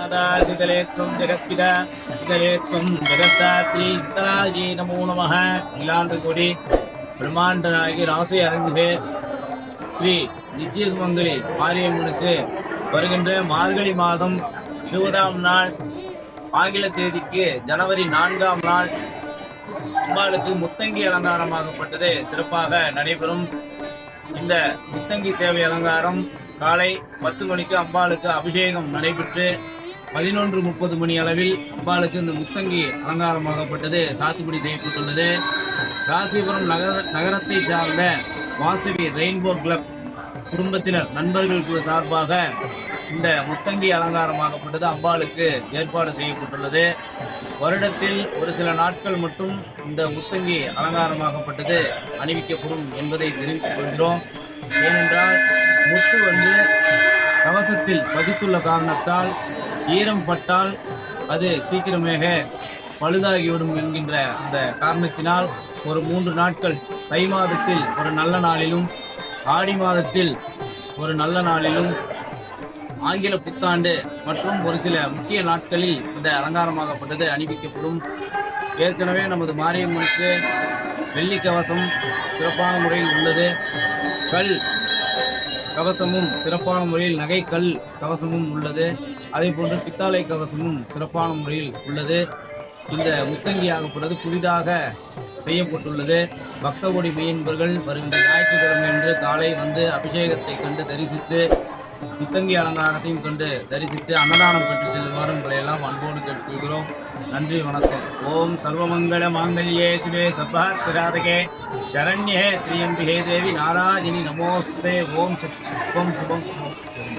சதாசிதலேத்வம் ஜெகத்பிதா சிதலேத்வம் ஜெகத்தாத்ரி சிதராஜி நமோ நமக அகிலாண்ட கோடி பிரம்மாண்ட நாயகி ராசி அரங்கு ஸ்ரீ நித்தியசுமங்கலி மாரியம்மனுக்கு வருகின்ற மார்கழி மாதம் இருபதாம் நாள் ஆங்கில தேதிக்கு ஜனவரி நான்காம் நாள் அம்பாளுக்கு முத்தங்கி அலங்காரமாகப்பட்டது சிறப்பாக நடைபெறும். இந்த முத்தங்கி சேவை அலங்காரம் காலை பத்து மணிக்கு அம்பாளுக்கு அபிஷேகம் நடைபெற்று பதினொன்று முப்பது மணி அளவில் அம்பாளுக்கு இந்த முத்தங்கி அலங்காரமாகப்பட்டது சாத்துப்படி செய்யப்பட்டுள்ளது. ராசிபுரம் நகர நகரத்தை சார்ந்த வாசவி ரெயின்போ கிளப் குடும்பத்தினர் நண்பர்கள் சார்பாக இந்த முத்தங்கி அலங்காரமாகப்பட்டது அம்பாளுக்கு ஏற்பாடு செய்யப்பட்டுள்ளது. வருடத்தில் ஒரு சில நாட்கள் மட்டும் இந்த முத்தங்கி அலங்காரமாகப்பட்டது அணிவிக்கப்படும் என்பதை தெரிவித்துக் கொள்கிறோம். ஏனென்றால் முத்து வந்து கவசத்தில் பதித்துள்ள காரணத்தால் ஈரம் பட்டால் அது சீக்கிரமாக பழுதாகிவிடும் என்கின்ற அந்த காரணத்தினால் ஒரு மூன்று நாட்கள் தை மாதத்தில் ஒரு நல்ல நாளிலும் ஆடி மாதத்தில் ஒரு நல்ல நாளிலும் ஆங்கில புத்தாண்டு மற்றும் ஒரு சில முக்கிய நாட்களில் இந்த அலங்காரமாகப்பட்டது அணிவிக்கப்படும். ஏற்கனவே நமது மாரியம்மனுக்கு வெள்ளி கவசம் சிறப்பான முறையில் உள்ளது. கல் கவசமும் சிறப்பான முறையில் நகை கல் கவசமும் உள்ளது. அதே போன்று பித்தாளை கவசமும் சிறப்பான முறையில் உள்ளது. இந்த முத்தங்கி ஆகப்படுவது புதிதாக செய்யப்பட்டுள்ளது. பக்தகோடி மெய்யன்பர்கள் வருகின்ற ஞாயிற்றுக்கிழமை அன்று காலை வந்து அபிஷேகத்தை கண்டு தரிசித்து முத்தங்கி அலங்காரத்தையும் கண்டு தரிசித்து அன்னதானம் பெற்று செல்லுமாறு உங்களை எல்லாம் அன்போடு கேட்டுக்கொள்கிறோம். நன்றி வணக்கம். ஓம் சர்வமங்கள மாங்கல்யே சிவே சர்வாத்மராதகே சரண்யே திரியம்பிகே தேவி நாராஜினி நமோஸ்தே ஓம் சுபம் சுபம் சுபம்.